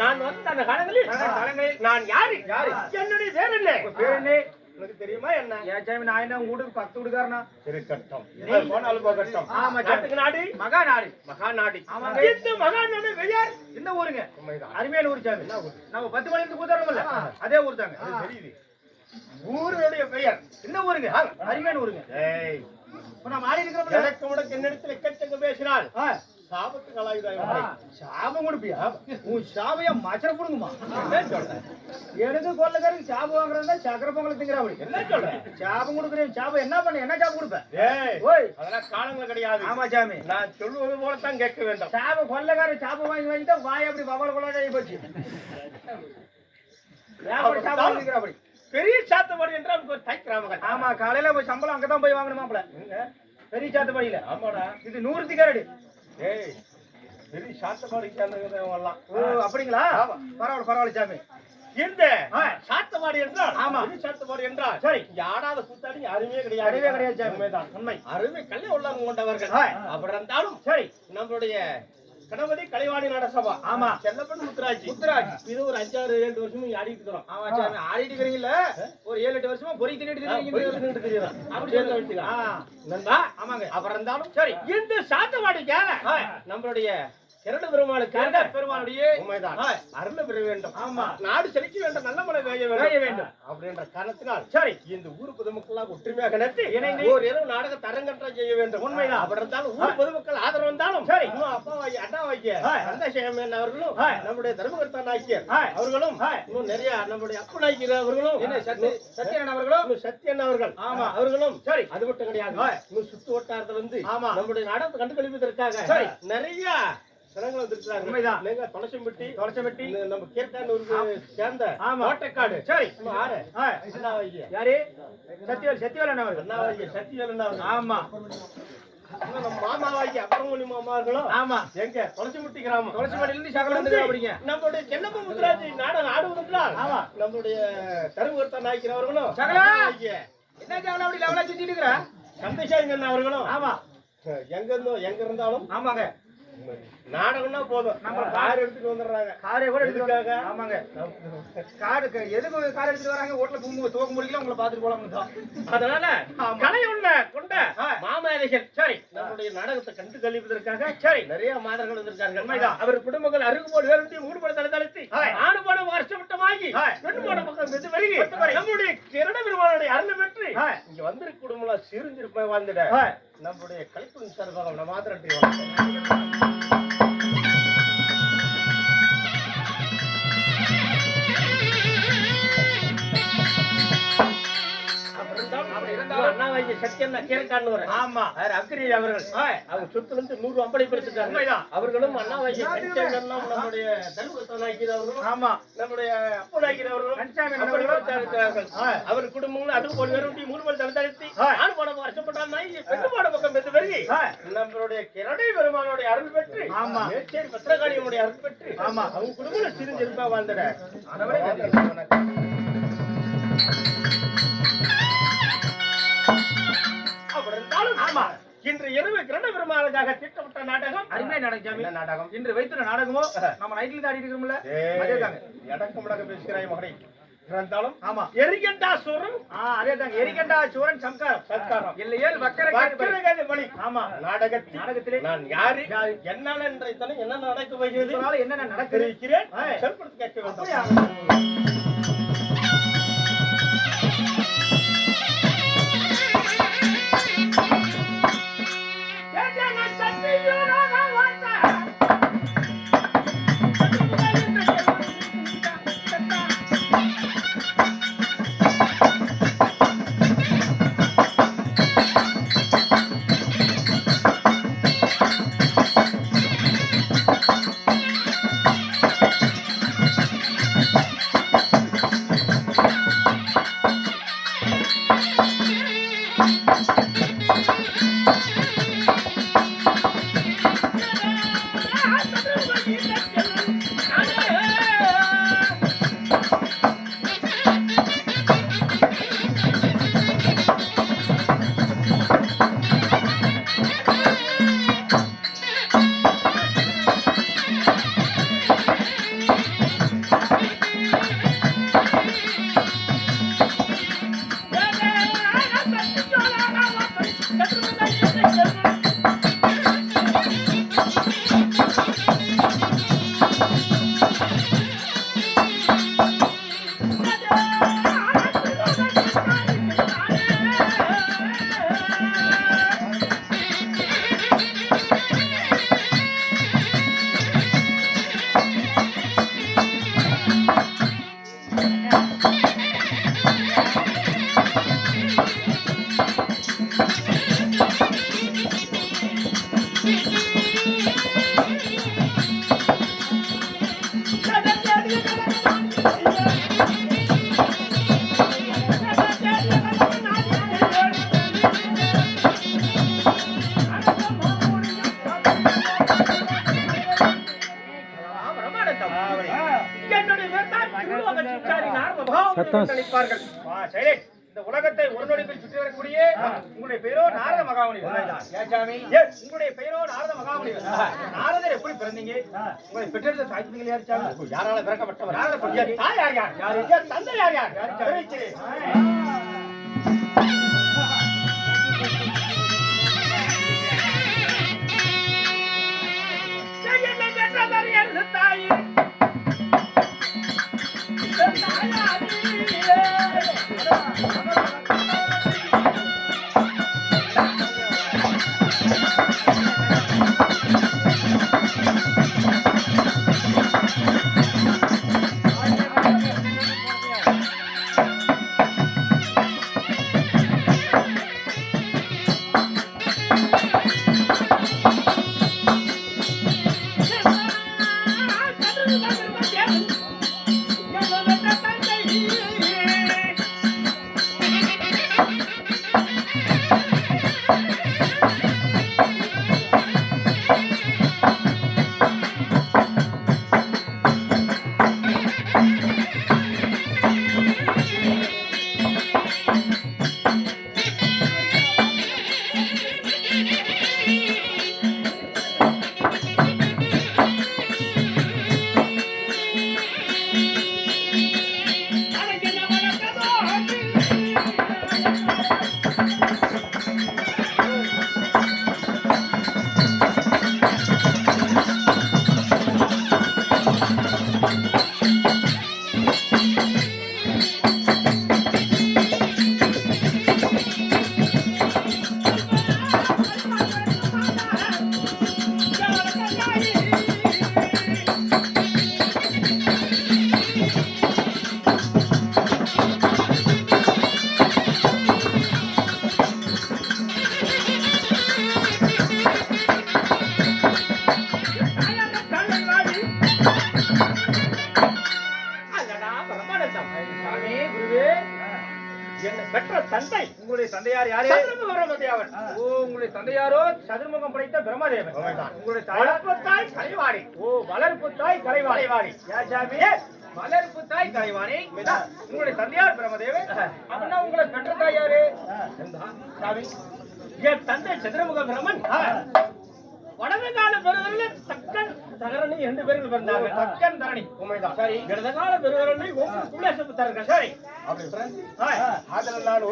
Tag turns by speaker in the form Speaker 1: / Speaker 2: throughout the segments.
Speaker 1: நான் வந்த அந்த காலங்களில்
Speaker 2: காலங்களில்
Speaker 1: நான் யாரு?
Speaker 2: யாரு?
Speaker 1: என்னுடைய பேர் என்ன?
Speaker 2: உங்க பேர் என்ன?
Speaker 1: உனக்கு தெரியுமா என்ன?
Speaker 2: நான் என்ன வீட்டுக்கு
Speaker 1: போனாலும் போகட்டும்.
Speaker 2: ஆமா சாமி.
Speaker 1: நாட்டுக்கு நாடு?
Speaker 2: மகா நாடு
Speaker 1: மகாநாடு.
Speaker 2: ஆமாங்க.
Speaker 1: இந்த மகாநாடு? பெயர்
Speaker 2: இந்த ஊருங்க. அருமையான ஊர் சாமி. நம்ம பத்து மணிக்கு கூத்தாரோம்ல அதே ஊர் தாங்க.
Speaker 1: அது தெரியுது. ஊருடைய பெயர்.
Speaker 2: இந்த ஊருங்க. அருமையான ஊருங்க. இப்ப
Speaker 1: எனக்கு உனக்கு என்னிடத்தில் எக்கச்சக்க பேசினால். சாபத்துக்கு ஆளாயுதாய்
Speaker 2: ஆ,
Speaker 1: மகனே.
Speaker 2: சாபம் கொடுப்பியா? உன் சாபையா மச்சர போடுங்கம்மா
Speaker 1: என்ன சொல்ற?
Speaker 2: எனக்கு கொள்ளக்காரங்க சாபம் வாங்குறதா சக்கர பொங்கல் திங்கிறாப்படி
Speaker 1: என்ன சொல்ற?
Speaker 2: சாபம் கொடுக்குறேன் சாபம் என்ன பண்ண என்ன சாபம் கொடுப்பேன் ஓய்.
Speaker 1: அதெல்லாம் காலங்கள் கிடையாது.
Speaker 2: ஆமா சாமி.
Speaker 1: நான் சொல்லுவது கேட்க வேண்டும்.
Speaker 2: சாபம் கொள்ளக்காரன் சாபம் வாங்கி வாங்கிட்டா வாய் அப்படி பவள கொள்ளாட போச்சு.
Speaker 1: பெரிய சாத்தபாடி என்றால் நமக்கு ஒரு தை கிராமங்கள்
Speaker 2: ஆமா காலையில போய் சம்பளம் அங்கதான் போய் வாங்கணுமாப்ல பெரிய சாத்தப்படியில.
Speaker 1: ஆமாடா.
Speaker 2: இது நூறு திகாரடி
Speaker 1: பெரிய சாத்தபாடி சேர்ந்தவங்க எல்லாம்
Speaker 2: ஓ அப்படிங்களா. பரவாயில்ல பரவாயில்ல சாமி
Speaker 1: இந்த
Speaker 2: ஆ.
Speaker 1: சாத்தபாடி என்றால்
Speaker 2: ஆமா.
Speaker 1: பெரிய சாத்தபாடி என்றால்
Speaker 2: சரி.
Speaker 1: ஆடாத கூத்தாடி அருமையே கிடையாது
Speaker 2: கிடையவே கிடையாது.
Speaker 1: உண்மைதான்
Speaker 2: உண்மை
Speaker 1: அருமை கல்லை உள்ளவங்க கொண்டவர்கள். அப்படி இருந்தாலும்
Speaker 2: சரி
Speaker 1: நம்மளுடைய கணபதி கலைவாணி நடசபா
Speaker 2: ஆமா.
Speaker 1: செல்லப்பன் முத்துராஜ்.
Speaker 2: முத்துராஜ்.
Speaker 1: இது ஒரு அஞ்சாறு ஏழு வருஷமும் ஆடிட்டு இருக்கிறோம்.
Speaker 2: ஆமா சாமி ஆடிட்டு இருக்கிறீங்கல்ல ஒரு ஏழு எட்டு வருஷமா பொறி தின்னுட்டு இருக்கீங்க
Speaker 1: அப்படி சொல்ல வச்சுக்கலாம்.
Speaker 2: ஆமாங்க.
Speaker 1: அப்புறம் இருந்தாலும்
Speaker 2: சரி.
Speaker 1: இந்த சாத்தவாடிக்காக
Speaker 2: ஆ.
Speaker 1: நம்மளுடைய கிரட பெருமாளுக்காக
Speaker 2: கருட பெருமானுடைய
Speaker 1: உண்மைதான். அருள பெற வேண்டும்
Speaker 2: ஆமா.
Speaker 1: நாடு செழிக்க வேண்டும் நல்ல மழை பெய்ய வேண்டும்
Speaker 2: வேண்டும்.
Speaker 1: அப்படின்ற காரணத்தினால்
Speaker 2: சரி
Speaker 1: இந்த ஊர் பொதுமக்களாக ஒற்றுமையாக நடத்தி
Speaker 2: இணைந்து
Speaker 1: ஒரு இரவு நாடக தரங்கற்றம் செய்ய வேண்டும்
Speaker 2: உண்மைதான்.
Speaker 1: அப்படி இருந்தாலும் ஊர் பொதுமக்கள் ஆதரவு வந்தாலும்
Speaker 2: சரி.
Speaker 1: இன்னும் அப்பா வாங்கி அண்ணா வாங்கிய
Speaker 2: ஆ.
Speaker 1: சந்தேஷம் அவர்களும். நம்முடைய தர்மகர்த்தா நாய்க்கியர். அவர்களும். இன்னும் நிறைய நம்முடைய அப்பு நாய்க்கியர் அவர்களும்
Speaker 2: என்ன சத்ய சத்யநாராயணன் அவர்களும்
Speaker 1: சத்யன் அவர்கள்
Speaker 2: ஆமா.
Speaker 1: அவர்களும்
Speaker 2: சரி.
Speaker 1: அது மட்டும் கிடையாது. இன்னும் சுத்து வட்டாரத்துல இருந்து
Speaker 2: ஆமா.
Speaker 1: நம்முடைய நாடகத்தை கண்டுகளிப்பதற்காக. நிறைய ஜனங்கள் வந்திருக்கிறாங்க
Speaker 2: உண்மைதான்.
Speaker 1: நீங்க தொலைச்சம்பட்டி நம்ம கீர்த்தானூருக்கு சேர்ந்த
Speaker 2: ஆமா.
Speaker 1: கோட்டைக்காடு
Speaker 2: சரி.
Speaker 1: ஆறு. அண்ணா
Speaker 2: யாரு? சத்யவேல் சத்யவேலன் அவர்கள்
Speaker 1: அண்ணா வைக்கிய சத்தியவேலன் அவர்கள்
Speaker 2: ஆமா.
Speaker 1: நம்ம மாமா வைக்கிய அப்புறமணி மாமார்களும்
Speaker 2: ஆமா.
Speaker 1: எங்க? தொலைச்சம்பட்டி கிராமம்.
Speaker 2: தொலைச்சம்பட்டில இருந்து சகலம் வந்து அப்படிங்க
Speaker 1: நம்மளுடைய சென்னப்ப முத்துராஜ் நாடகம் ஆடுவதென்றால்
Speaker 2: ஆமா.
Speaker 1: நம்மளுடைய தருமகர்த்தா நாய்க்கிற அவர்களும்
Speaker 2: சகலா.
Speaker 1: அண்ணா
Speaker 2: என்ன சகலம் அப்படி லெவலா சுத்திட்டு இருக்கிற?
Speaker 1: சந்திரசேகரன் அவர்களும்
Speaker 2: ஆமா.
Speaker 1: எங்க இருந்தோ எங்க இருந்தாலும்
Speaker 2: ஆமாங்க.
Speaker 1: நாடகம்னா போதும் நம்ம கார் எடுத்துட்டு வந்துடுறாங்க
Speaker 2: காரை கூட? வராங்க. ஆமாங்க காரு எதுக்கு கார் எடுத்துட்டு வராங்க ஓட்டல பூம்பு துவக்க முடியல உங்களை பாத்துட்டு போலாம் தான்
Speaker 1: அதனால. கலை உள்ள கொண்ட. மாமேதைகள் சரி நம்முடைய நாடகத்தை கண்டு கழிப்பதற்காக சரி நிறைய மாதர்கள் வந்திருக்காங்க அவர் குடும்பங்கள் அருகு போடு வேறு மூணு படம் தடுத்தளித்து
Speaker 2: ஆ.
Speaker 1: ஆணு படம் வருஷமிட்டமாகி
Speaker 2: ஆ.
Speaker 1: பெண்ணு படம் பக்கம் வெத்து வருகி. நம்முடைய கிரண பெருமானுடைய அருள் பெற்று. இங்க வந்திருக்க குடும்பம் சிரிஞ்சிருப்ப வாழ்ந்துட
Speaker 2: ஆ.
Speaker 1: நம்முடைய கலைக்குழு சர்வகம் நம்ம மாத்திரம் வர
Speaker 2: ஆமா
Speaker 1: அவர் அக்ரி அவர்கள். அவங்க சொத்துல இருந்து நூறு அம்பளை
Speaker 2: உண்மைதான்.
Speaker 1: அவர்களும் அண்ணா வைத்திய சத்யன் எல்லாம் நம்முடைய அவர்களும்
Speaker 2: ஆமா
Speaker 1: நம்முடைய அவர்களும். அவர் குடும்பங்களும் அது போல் வேறு மூணு பேர் தடுத்தடுத்து
Speaker 2: ஆ.
Speaker 1: ஆண் போட வருஷப்பட்டால் நாய் பெண்ணு போட பக்கம் பெற்று. நம்மளுடைய கிரணை பெருமானுடைய அருள் பெற்று
Speaker 2: ஆமா.
Speaker 1: மேச்சேரி பத்திரகாளியனுடைய அருள் பெற்று
Speaker 2: ஆமா.
Speaker 1: அவங்க குடும்பம் சிரிஞ்சிருப்பா வாழ்ந்துட
Speaker 2: அதோட ஆமா.
Speaker 1: இன்று இரவு கிரண பெருமாளுக்காக திட்டமிட்ட நாடகம்.
Speaker 2: அருமையா நாடகம்
Speaker 1: என்ன நாடகம்?
Speaker 2: இன்று வைத்துள்ள நாடகமோ? நம்ம நைட்ல அதே தாங்க
Speaker 1: எடக்கு முடக்க பேசுகிறாய் மகனை. இருந்தாலும்
Speaker 2: ஆமா.
Speaker 1: எரிகண்டாசுரம்
Speaker 2: ஆ அதே தாங்க எரிகண்டா சூரன் சம்காரம்.
Speaker 1: சத்காரம்.
Speaker 2: இல்லையேல் வக்கர
Speaker 1: வக்கிரகதி
Speaker 2: ஆமா.
Speaker 1: நாடகத்தில்
Speaker 2: நாடகத்திலே.
Speaker 1: நான் யாரு? என்னால இன்றைய தினம் என்ன நடக்க போகிறது
Speaker 2: நடக்குது?
Speaker 1: தெரிவிக்கிறேன்
Speaker 2: ஆ.
Speaker 1: செல்படுத்தி கேட்க? வேண்டும்.
Speaker 2: சைலேஷ். இந்த உலகத்தை ஒரு நொடிப்பில் சுற்றி வரக்கூடிய உங்களுடைய பெயரோ நாரத எஸ், உங்களுடைய பெயரோ நாரத மகாமுனிவர் நாரதர் எப்படி பிறந்தீங்க? உங்களை பெற்றெடுத்த தாய்த்தீங்க யார்
Speaker 1: யாரால பிறக்கப்பட்டவர்?
Speaker 2: நாரத.
Speaker 1: தாய் யார் யார்?
Speaker 2: யாரு?
Speaker 1: தந்தை யார் யார்?
Speaker 2: யாரு?
Speaker 1: என்னை பெற்ற தந்தை.
Speaker 2: உங்களுடைய தந்தையார் யாரு?
Speaker 1: சந்திரமுக பிரம்மதேவன்.
Speaker 2: ஓ உங்களுடைய தந்தையாரோ? சதுர்முகம் படைத்த பிரம்மதேவன். உங்களுடைய
Speaker 1: வளர்ப்பு தாய் கலைவாணி
Speaker 2: ஓ வளர்ப்பு தாய் கலைவாணி
Speaker 1: கலைவாணி.
Speaker 2: யார் சாமி? வளர்ப்பு தாய் கலைவாணி. உங்களுடைய தந்தையார் பிரம்மதேவன்? அப்படின்னா உங்களை பெற்ற தாய் யாரு?
Speaker 1: சாமி. என் தந்தை சந்திரமுக பிரமன் வடது கால பெருவரில் தக்கன் தகரணி இரண்டு பேர்கள் பிறந்தாங்க
Speaker 2: தக்கன் தரணி
Speaker 1: உண்மைதான்.
Speaker 2: சரி.
Speaker 1: இடது கால பெருவரனை ஒவ்வொரு குலேசப்புத்தார்கள் சரி. அப்படி பிறந்து அதில் நான்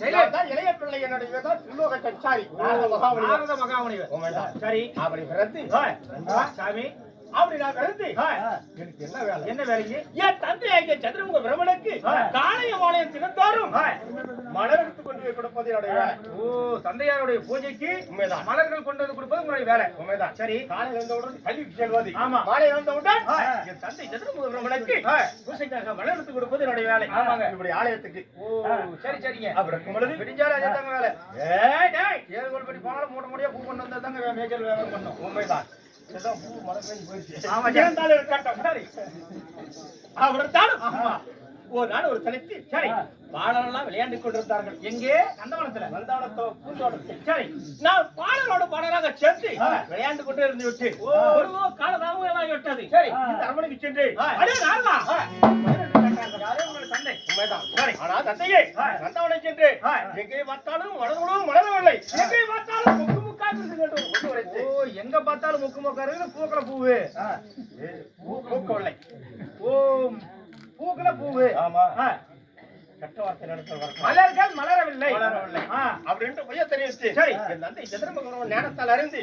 Speaker 2: சரி.
Speaker 1: இளைய பிள்ளை என்னுடைய தான் திருலோக. நாரத மகாமுனிவர் உண்மைதான்.
Speaker 2: சரி.
Speaker 1: அப்படி பிறந்து
Speaker 2: சாமி.
Speaker 1: அப்படி நான் எனக்கு என்ன வேலை?
Speaker 2: என்ன வேலைங்க?
Speaker 1: என் தந்தையாகிய சந்திரமுக பிரமனுக்கு. காளைய மாலையம் தினத்தோறும். மலர் எடுத்து கொண்டு போய் கொடுப்பது என்னுடைய வேலை.
Speaker 2: ஓ தந்தையாருடைய பூஜைக்கு
Speaker 1: உண்மைதான்.
Speaker 2: மலர்கள் கொண்டு வந்து கொடுப்பது உங்களுடைய வேலை.
Speaker 1: உண்மைதான்.
Speaker 2: சரி.
Speaker 1: காலையில் வந்தவுடன் கல்விக்கு செல்வது.
Speaker 2: ஆமா.
Speaker 1: மாலை வந்தவுடன்
Speaker 2: ஆ.
Speaker 1: என் தந்தை சந்திரமுக பிரமனுக்கு. பூசைக்காக மலர் எடுத்து கொடுப்பது என்னுடைய வேலை.
Speaker 2: ஆமாங்க.
Speaker 1: இப்படி ஆலயத்துக்கு.
Speaker 2: ஓ சரி சரிங்க.
Speaker 1: இருக்கும் பொழுது
Speaker 2: விடிஞ்சாலும் அதே தாங்க வேலை.
Speaker 1: ஏய், டேய்,
Speaker 2: ஏழு கோல் படி போனாலும் மூட்டை மூடியா பூ கொண்டு வந்தா தாங்க மேய்ச்சல் வேலை பண்ணும்.
Speaker 1: உண்மைதான். சரி. அவர் இருந்தாலும்
Speaker 2: ஆமா.
Speaker 1: ஒரு நாள் ஒரு தலைத்து சரி. பாடலெல்லாம் விளையாண்டு கொண்டிருந்தார்கள்.
Speaker 2: எங்கே? கந்தவனத்துல.
Speaker 1: வந்தாவனத்தோ பூந்தோட்டத்தில். சரி. நான் பாடலோடு பாடலாக சேர்த்து. விளையாண்டு கொண்டு இருந்து விட்டு. ஒரு எல்லாம் விட்டது.
Speaker 2: சரி.
Speaker 1: இந்த அரண்மனைக்கு சென்று. அடே
Speaker 2: தந்தை.
Speaker 1: உண்மைதான். சரி. ஆனா தந்தையே. நந்தவனை சென்று. எங்கே பார்த்தாலும் மலர்களும் மலரவில்லை. எங்கே பார்த்தாலும் முக்கு ஒன்று உரைத்து
Speaker 2: எங்க பார்த்தாலும் முக்கு முக்காரு பூக்கல பூவு.
Speaker 1: பூ பூக்கவில்லை
Speaker 2: ஓ பூக்கல பூவு.
Speaker 1: ஆமா.
Speaker 2: மலர்கள் மலரவில்லை.
Speaker 1: மலரவில்லை. அப்படின்ட்டு பொய்ய தெரிவித்து
Speaker 2: சரி.
Speaker 1: என் தந்தை சந்திரமகன் ஞானத்தால் அறிந்து.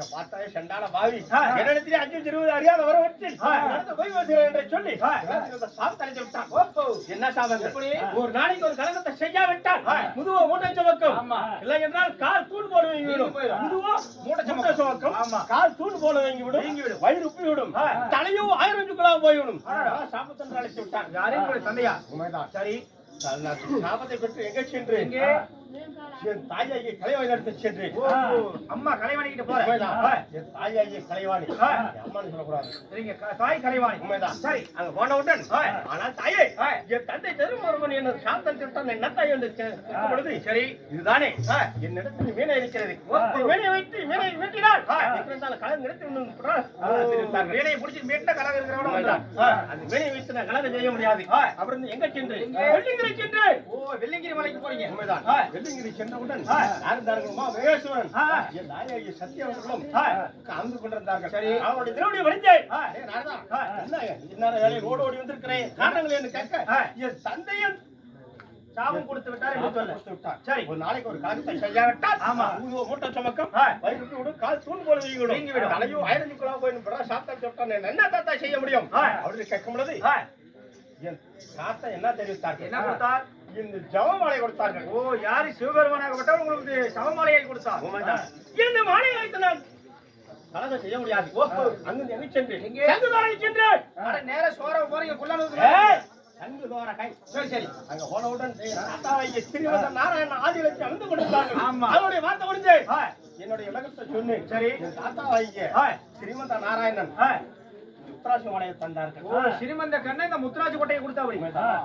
Speaker 1: சண்டால பாவி. என்னிடத்திலே அஞ்சு இருபது அறியாத. நடந்து போய் வருகிறேன் என்று சொல்லி தலைத்து விட்டான். என்ன சாபம்
Speaker 2: எப்படி?
Speaker 1: ஒரு நாளைக்கு ஒரு கலகத்தை செய்யாவிட்டால்
Speaker 2: ஆ.
Speaker 1: முதுவோ மூட்டை சுமக்கும்
Speaker 2: ஆமா.
Speaker 1: இல்லை என்றால் கால் தூண் போல வீங்கி விடும். முதுவோ
Speaker 2: மூட்டை
Speaker 1: மூட்டை
Speaker 2: சுமக்கும்.
Speaker 1: கால் தூண் போல வீங்கி விடும்
Speaker 2: வீங்கி விடும்.
Speaker 1: வயிறு உப்பி விடும். தலையும் ஆயிரம் சுக்குலா போய்விடும். சாபத்தன் அழைத்து விட்டான்
Speaker 2: யாரே உங்களுடைய தந்தையா
Speaker 1: உண்மைதான்
Speaker 2: சரி
Speaker 1: சாபத்தை பெற்று எங்க சென்று
Speaker 2: எங்கே?
Speaker 1: என் தாயாகிய கலைவாணி எடுத்து சென்று.
Speaker 2: அம்மா கலைவாணி கிட்ட
Speaker 1: உண்மைதான். என் தாயாகிய கலைவாணி. அம்மான்னு சொல்லக்கூடாது.
Speaker 2: சரிங்க தாய் கலைவாணி.
Speaker 1: உண்மைதான்.
Speaker 2: சரி
Speaker 1: அங்க போனவுடன்
Speaker 2: ஆ.
Speaker 1: ஆனால் தாயே. என் தந்தை திருமருமன் என்ன சாத்தன் திட்டம் என்ன தாய் பொழுது
Speaker 2: சரி.
Speaker 1: இதுதானே. என்னிடத்தில் மீனை இருக்கிறது. மீனை வைத்து மீனை வெட்டினால் கலந்து நிறுத்தி.
Speaker 2: வீணையை பிடிச்சி மீட்ட கலகம் இருக்கிறவன.
Speaker 1: அந்த மீனை வைத்து நான் கலந்து செய்ய முடியாது. இருந்து எங்க சென்று? வெள்ளிங்கிரி சென்று
Speaker 2: ஓ வெள்ளிங்கிரி மலைக்கு போறீங்க.
Speaker 1: உண்மைதான். வெள்ளிங்கிரி சென்றவுடன் மகேஸ்வரன். என் சத்தியவர்களும்
Speaker 2: ஆ.
Speaker 1: அமர்ந்து கொண்டிருந்தார்கள்
Speaker 2: சரி.
Speaker 1: அவருடைய திருவடி வடிஞ்சேன்
Speaker 2: ஆ.
Speaker 1: என்ன என்ன வேலையை ஓடி ஓடி வந்திருக்கிறேன் காரணங்கள் என்று கேட்க
Speaker 2: ஆ.
Speaker 1: என் தந்தையன்
Speaker 2: சாபம் கொடுத்து விட்டார் என்று சொல்ல
Speaker 1: கொடுத்து விட்டார்.
Speaker 2: சரி.
Speaker 1: ஒரு நாளைக்கு ஒரு காரியத்தை செய்யாவிட்டால்
Speaker 2: ஆமா.
Speaker 1: மூட்டை சுமக்கம்
Speaker 2: ஆ.
Speaker 1: வயிறுக்கு விடும் கால் தூண் போல வீங்கிவிடும்
Speaker 2: வீங்கிவிடும்.
Speaker 1: தலையும் ஆயிரத்துக்குள்ள போயிடும் பிறகு சாத்தம் சொட்டான் என்ன தாத்தா செய்ய முடியும். அப்படின்னு கேட்கும் பொழுது என் தாத்தா என்ன தெரிவித்தார்கள்
Speaker 2: என்ன கொடுத்தார்
Speaker 1: இந்த ஜவமாலை கொடுத்தார்கள்.
Speaker 2: ஓ யாரு? சிவபெருமானாகப்பட்டவர் உங்களுக்கு சமமாலையை கொடுத்தார்.
Speaker 1: இந்த மாலை வைத்து நான் செய்ய முடியாது. ஓஹோ அங்கிருந்து எங்க சென்று
Speaker 2: எங்கே?
Speaker 1: சங்குதாரை சென்று
Speaker 2: நேர சோற போறீங்க குள்ளானது
Speaker 1: சங்குதோர கை.
Speaker 2: சரி சரி.
Speaker 1: அங்க போனவுடன் தாத்தாவை ஸ்ரீமத நாராயண ஆதிலட்சுமி வந்து கொடுத்தார்கள்.
Speaker 2: ஆமா.
Speaker 1: அவருடைய வார்த்தை முடிஞ்சு. என்னுடைய விளக்கத்தை சொன்னேன்.
Speaker 2: சரி. ஆ,
Speaker 1: ஸ்ரீமத நாராயணன்
Speaker 2: ஆ.
Speaker 1: உத்தராசி மலையை தந்தார்கள்.
Speaker 2: ஓ ஸ்ரீமந்த கண்ணன் இந்த முத்துராஜ் கோட்டையை கொடுத்தா
Speaker 1: உண்மைதான்.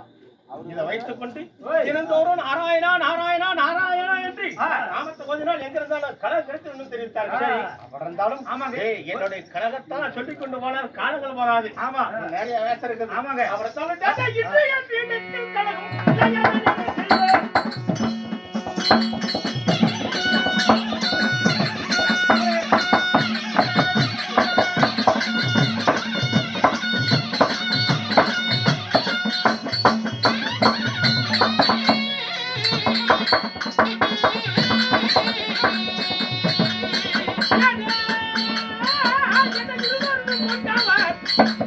Speaker 1: இதை வைத்துக் கொண்டு. தினந்தோறும் நாராயணா நாராயணா நாராயணா என்று. நாமத்தை கொஞ்ச நாள் எங்க இருந்தாலும் கழகம் கிடைத்து தெரிவித்தார்கள் இருந்தாலும்
Speaker 2: ஆமாங்க.
Speaker 1: என்னுடைய கழகத்தை நான் சொல்லிக் கொண்டு போனால் காலங்கள் வராது
Speaker 2: ஆமா
Speaker 1: நிறைய வேசம் இருக்குது
Speaker 2: ஆமாங்க.
Speaker 1: அவரை தாத்தா இன்று என் வீட்டுக்கு கழகம் செய்வேன்.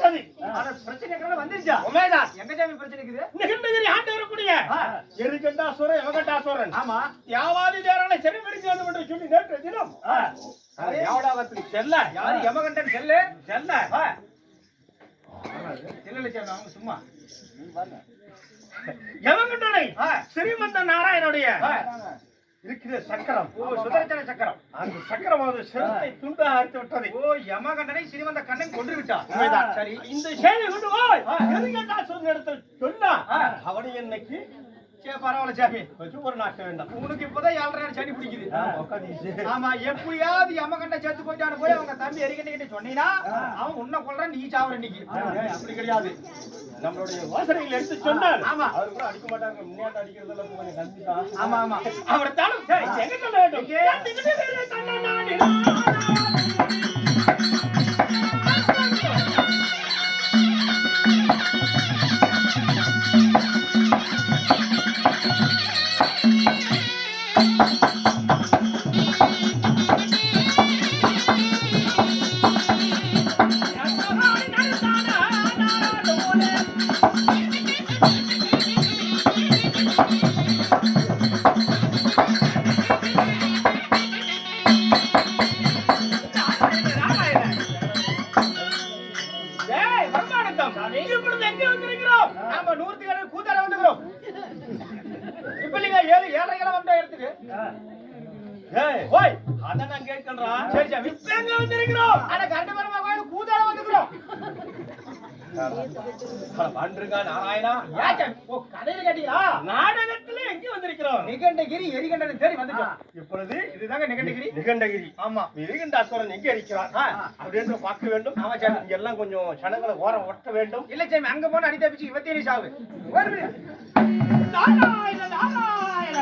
Speaker 1: சொல்லி நேற்று செல்ல
Speaker 2: யாரு யமகண்டன் செல்லு
Speaker 1: செல்ல
Speaker 2: ஆ. சும்மா
Speaker 1: ஸ்ரீமந்த நாராயணுடைய
Speaker 2: ஆ.
Speaker 1: இருக்கிற சக்கரம்.
Speaker 2: ஓ சுதர்சன சக்கரம்.
Speaker 1: அந்த சக்கரமாவது சிரத்தை துண்டாக அறுத்து விட்டது.
Speaker 2: ஓ யமகண்டனை ஸ்ரீமந்த கண்ணன் கொன்று விட்டான். சரி.
Speaker 1: இந்த செய்தி கொண்டு போய்.
Speaker 2: ஆ.
Speaker 1: எருகண்டாசுரன் இடத்தில் சொன்னா. அவனை என்னைக்கு
Speaker 2: சரி பரவாயில்ல சாமி.
Speaker 1: ஒரு நாட்ட வேண்டாம்.
Speaker 2: உனக்கு இப்பதான் ஏழரை சனி பிடிக்குது. ஆமா எப்படியாவது யமகண்ட சேர்த்து போயிட்டான்னு போய் அவங்க தம்பி எரிக்கண்ட சொன்னீங்கன்னா அவன் உன்னை கொல்றான் நீ சாவுற இன்னைக்கு.
Speaker 1: அப்படி கிடையாது. நம்மளுடைய வாசனைகள் எடுத்து சொன்னால்
Speaker 2: ஆமா.
Speaker 1: அவர் கூட அடிக்க மாட்டாங்க முன்னாடி அடிக்கிறதெல்லாம் கொஞ்சம் கம்மி தான்
Speaker 2: ஆமா ஆமா.
Speaker 1: அவர் தானும் எங்க சொல்ல வேண்டும்? பன்றுங்க, நாராயணா.
Speaker 2: ஓ கதையில கேட்டீங்களா?
Speaker 1: நாடகத்துல எங்க வந்திருக்கிறோம்?
Speaker 2: நிகண்டகிரி எரிகண்டன் தேடி வந்துட்டோம்.
Speaker 1: இப்பொழுது
Speaker 2: இதுதாங்க நிகண்டகிரி.
Speaker 1: நிகண்டகிரி.
Speaker 2: ஆமா.
Speaker 1: மிருகண்டாசுரன் எங்க இருக்கிறார். அப்படின்னு பார்க்க வேண்டும்.
Speaker 2: ஆமா.
Speaker 1: இங்க எல்லாம் கொஞ்சம் சனங்களை ஓரம் ஒட்ட வேண்டும்.
Speaker 2: இல்ல சாமி அங்க போன அடி தப்பிச்சு இவத்தேனி சாவு.
Speaker 1: நாராயண நாராயண!